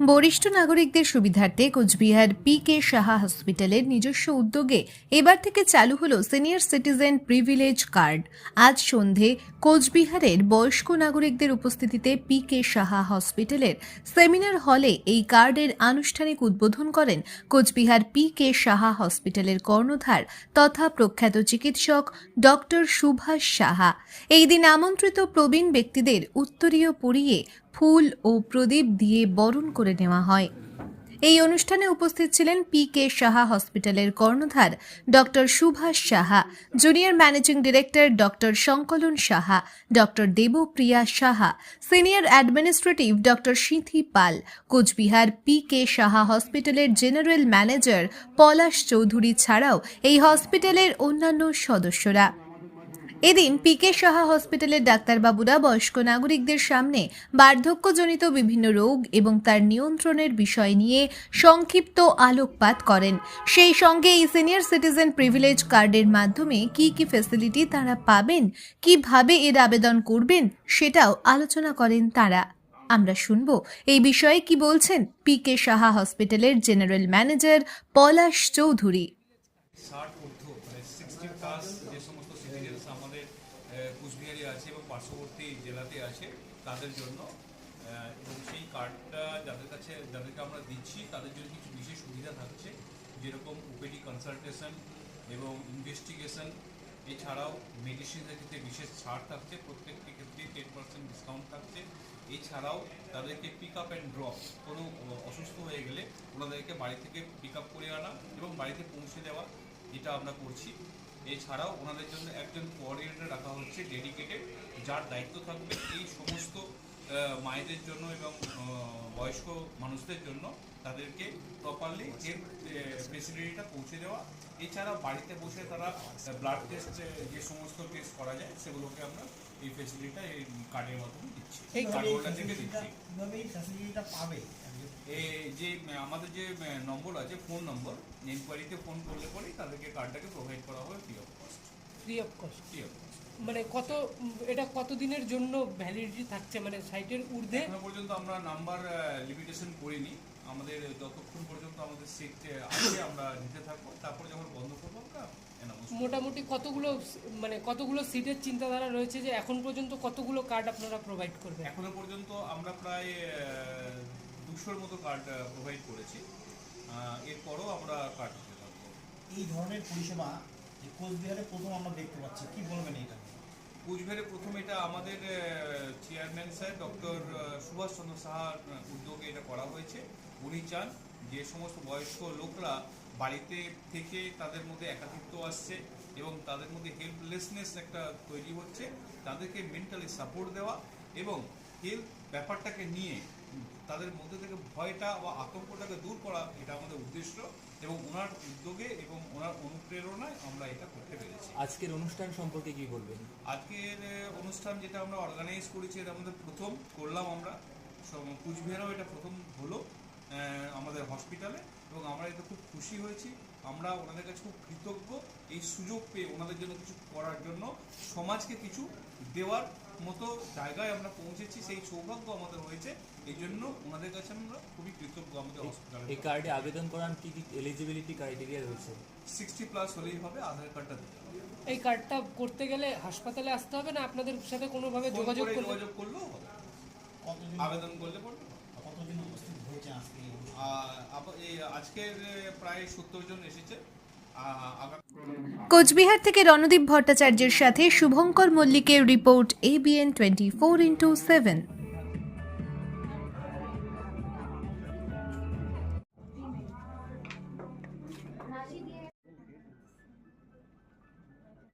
বরিষ্ঠ নাগরিকদের সুবিধার্থে Cooch Behar P K Saha হসপিটালের নিজস্ব উদ্যোগে এবার থেকে চালু হলো সিনিয়র সিটিজেন প্রিভিলেজ কার্ড। আজ সন্ধে কোচবিহারের বয়স্ক নাগরিকদের উপস্থিতিতে পি কে সাহা হসপিটালের সেমিনার হলে এই কার্ডের আনুষ্ঠানিক উদ্বোধন করেন কোচবিহার পি কে সাহা হসপিটালের কর্ণধার তথা প্রখ্যাত চিকিৎসক ডক্টর সুভাষ সাহা। এই দিন আমন্ত্রিত প্রবীণ ব্যক্তিদের উত্তরীয় পরিয়ে ফুল ও প্রদীপ দিয়ে বরণ করে নেওয়া হয়। এই অনুষ্ঠানে উপস্থিত ছিলেন পি কে সাহা হসপিটালের কর্ণধার doctor Subhash Saha, junior managing director doctor Sankalan Saha, doctor Debpriya Saha, senior administrative doctor Sithi Pal, Coochbehar P K Saha হসপিটালের জেনারেল ম্যানেজার পলাশ চৌধুরী ছাড়াও এই হসপিটালের অন্যান্য সদস্যরা। এদিন পিকে সাহা হসপিটালের ডাক্তারবাবুরা বয়স্ক নাগরিকদের সামনে বার্ধক্যজনিত বিভিন্ন রোগ এবং তার নিয়ন্ত্রণের বিষয় নিয়ে সংক্ষিপ্ত আলোকপাত করেন। সেই সঙ্গে এই সিনিয়র সিটিজেন প্রিভিলেজ কার্ডের মাধ্যমে কি কি ফেসিলিটি তারা পাবেন, কীভাবে এর আবেদন করবেন, সেটাও আলোচনা করেন তারা। আমরা শুনব এই বিষয়ে কি বলছেন পিকে সাহা হসপিটালের জেনারেল ম্যানেজার পলাশ চৌধুরী ষাট ঊর্ধ্ব মানে সিক্সটি প্লাস যে সমস্ত সিটিজেন্স আমাদের কুচবিহারে আছে এবং পার্শ্ববর্তী জেলাতে আছে তাদের জন্য এবং সেই কার্ডটা যাদের কাছে, যাদেরকে আমরা দিচ্ছি, তাদের জন্য কিছু বিশেষ সুবিধা থাকছে, যেরকম ওপিডি কনসালটেশন এবং ইনভেস্টিগেশন এছাড়াও মেডিসিনের ক্ষেত্রে বিশেষ ছাড় থাকছে, প্রত্যেকটি ক্ষেত্রে টেন পার্সেন্ট ডিসকাউন্ট থাকছে। এছাড়াও তাদেরকে পিক আপ অ্যান্ড ড্রপ কোনো অসুস্থ হয়ে গেলে ওনাদেরকে বাড়ি থেকে পিক আপ করে আনা এবং বাড়িতে পৌঁছে দেওয়া, এটা আমরা করছি। এছাড়াও ওনাদের জন্য একজন কোঅর্ডিনেটর রাখা হচ্ছে ডেডিকেটেড যার দায়িত্ব থাকবে এই সমস্ত মায়েদের জন্য এবং বয়স্ক মানুষদের জন্য তাদেরকে প্রপারলি হেলথ ফেসিলিটিটা পৌঁছে দেওয়া। এছাড়া বাড়িতে বসে তারা ব্লাড টেস্ট যে সমস্ত টেস্ট করা যায় সেগুলোকে আমরা এই ফেসিলিটিটা এই কার্ডের মাধ্যমে দিচ্ছি। এই কার্ড হোল্ডার থেকে দিচ্ছি। এই ফ্যাসিলিটিটা পাবে। যে আমাদের যে নম্বর আছে ফোন নম্বর এনকোয়ারিতে ফোন করলে পরেই তাদেরকে কার্ডটাকে প্রোভাইড করা হবে free of cost free of cost free of cost মানে কত এটা কত দিনের জন্য ভ্যালিডিটি থাকছে? মানে সাইটের ঊর্ধ্বে? এখনও পর্যন্ত আমরা নাম্বার লিমিটেশন করিনি। আমাদের যতক্ষণ পর্যন্ত আমাদের সিট আছে আমরা নিতে থাকব। তারপরে যখন বন্ধ করব আমরা মোটামুটি কতগুলো মানে কতগুলো সিটের চিন্তাধারা রয়েছে যে এখন পর্যন্ত কতগুলো কার্ড আপনারা প্রোভাইড করবেন? এখনও পর্যন্ত আমরা প্রায় দুশোর মতো কার্ড প্রোভাইড করেছি। এরপরও আমরা কার্ড দিতে থাকব। এই ধরনের পরিষেবা যে কোচবিহারে প্রথম আমরা দেখতে পাচ্ছি কি বলবেন এটা কোচবিহারে প্রথম এটা আমাদের চেয়ারম্যান স্যার ডক্টর সুভাষচন্দ্র সাহার উদ্যোগে এটা করা হয়েছে। উনি চান যে সমস্ত বয়স্ক লোকরা বাড়িতে থেকে তাদের মধ্যে একাকিত্ব আসছে এবং তাদের মধ্যে হেল্পলেসনেস একটা তৈরি হচ্ছে। তাদেরকে মেন্টালি সাপোর্ট দেওয়া এবং হেলথ ব্যাপারটাকে নিয়ে তাদের মধ্যে থেকে ভয়টা বা আতঙ্কটাকে দূর করা এটা আমাদের উদ্দেশ্য এবং ওনার উদ্যোগে এবং ওনার অনুপ্রেরণায় আমরা এটা করতে পেরেছি। আজকের অনুষ্ঠান সম্পর্কে কি বলবেন? আজকের অনুষ্ঠান যেটা আমরা অর্গানাইজ করেছি এটা আমাদের প্রথম করলাম আমরা। কুচবিহারেও এটা প্রথম হলো আমাদের হসপিটালে এবং আমরা এতে খুব খুশি হয়েছি। আমরা ওনাদের কাছে খুব কৃতজ্ঞ। এই সুযোগ পেয়ে ওনাদের জন্য কিছু করার জন্য সমাজকে কিছু দেওয়ার মতো জায়গায় আমরা পৌঁছেছি সেই সৌভাগ্য আমাদের হয়েছে। এই জন্য ওনাদের কাছে আমরা খুবই কৃতজ্ঞ আমাদের এই কার্ডে আবেদন করার কি কি এলিজিবিলিটি ক্রাইটেরিয়া রয়েছে? সিক্সটি প্লাস হলেই হবে আধার কার্ডটা দিতে হবে। এই কার্ডটা করতে গেলে হাসপাতালে আসতে হবে না? আপনাদের সাথে কোনোভাবে যোগাযোগ করলে যোগাযোগ করলেও হবে। আবেদন করলে পড়বে? কতজন উপস্থিত হয়েছে আজকে আজকের প্রায় সত্তর জন এসেছে। কোচবিহার থেকে রণদীপ ভট্টাচার্যের সাথে শুভঙ্কর মল্লিকের report ABN twenty four into seven